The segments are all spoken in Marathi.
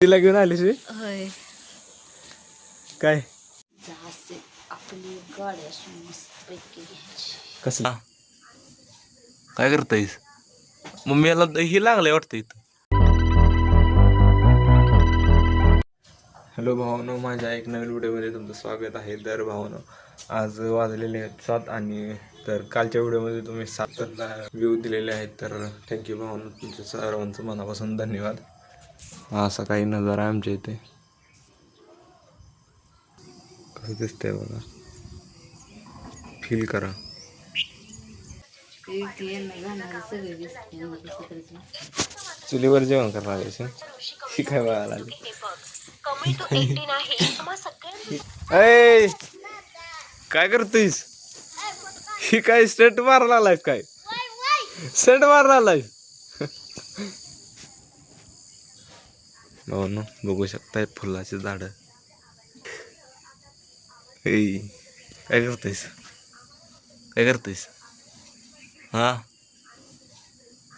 तिला घेऊन आलीस बे? होय. काय? जासे आपली गाडी अशी मस्त पैकी घ्यायची. कसं काय करतायस? मम्मीला ही लागलंय वाटतं इथं. हॅलो भावानो माझ्या एक नवीन व्हिडिओमध्ये तुमचं स्वागत आहे. तर भावानो आज वाजलेले आहेत सात आणि तर कालच्या व्हिडिओमध्ये तुम्ही सात व्ह्यू दिलेले आहेत. तर थँक्यू भावानो तुमच्या सर्वांचं मनापासून धन्यवाद. असा काही नजारा आहे आमच्या इथे. कसं दिसतंय बघा. फील करा. चुलीवर जेवण करणार आहे शिकाय बघायला लागले? ऐ काय करतोयस? ही काय स्टंट मारला आलायस काय? सेट मारला आलायस? भाऊ बघू शकताय फुलाची झाड. काय करतोयस? काय करतायस? हा?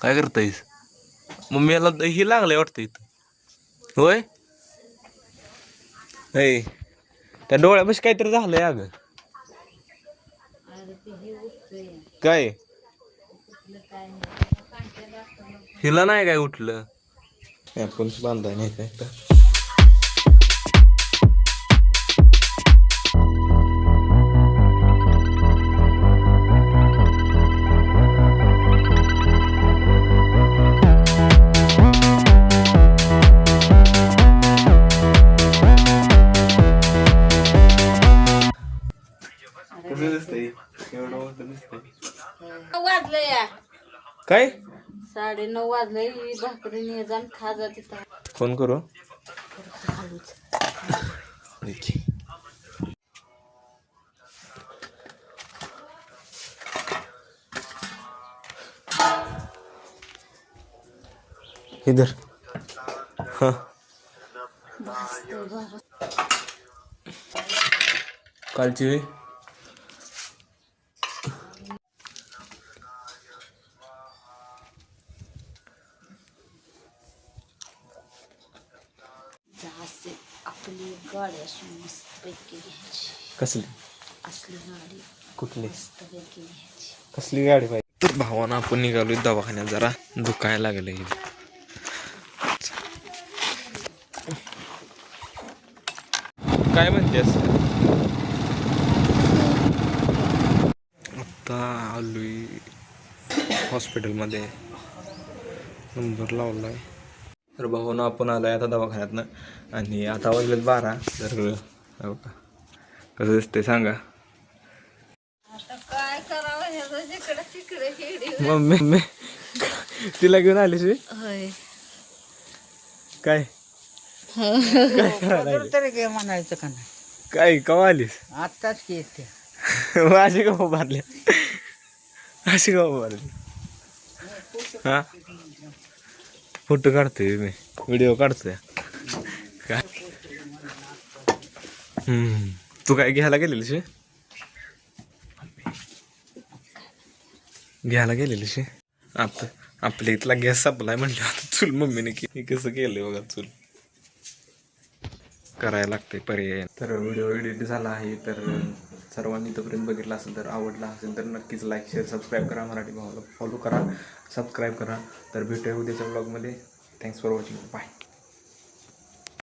काय करतायस? मम्मीला ही लागलंय वाटतं इथं. होय? ऐ त्या डोळ्यापाशी काहीतरी झालंय अगं. काय? हिला नाही काय उठलं? आपण बांधाय नाही काय तर कसं दिसतंय एवढं मोठं दिसतंय वाजलं या काय साडे नऊ वाजले ही भाकरी ने जाण खा जा तिथं. फोन करू? इधर. हाँ. कालची जासे आपली गाडी अशी घ्यायची. कसली? असली गाडी. कुठली? घ्यायची. कसली गाडी पाहिजे तर भावानं आपण निघालोय दवाखान्यात जरा दुखायला लागले काय म्हणतेस? आता आलोय हॉस्पिटलमध्ये. नंबर लावलाय. तर भावानं आपण आलोय आता दवाखान्यातनं. आणि आता वाजलेत बारा. तर हो का? कसं दिसतंय सांगा. आता काय करावं? ह्याचं जिकडे तिकडे हिडी मम्मी मम्मी. तिला घेऊन आलीस काय? काय म्हणायचं का नाही? काय कवा आलीस? आत्ताच की येते. अशी का मारल्या अशी का मारली. हा? फोटो काढतोय मी. व्हिडिओ काढतोय. काय? हम्म. तू काय घ्यायला गेलेली शे? घ्यायला गेलेली शे? आता आपल्या इथला गॅस संपलाय म्हणलं आता चूल मम्मीने की कसं केलंय बघा चूल. करायला लागते पर्याय. तर व्हिडिओ एडिट झाला आहे तर सर्वांनी इथंपर्यंत बघितला असेल तर आवडला असेल तर नक्कीच लाईक शेअर सबस्क्राईब करा. मराठी भावाला फॉलो करा सबस्क्राईब करा. तर भेटूया उद्याच्या ब्लॉगमध्ये थँक्स फॉर वॉचिंग बाय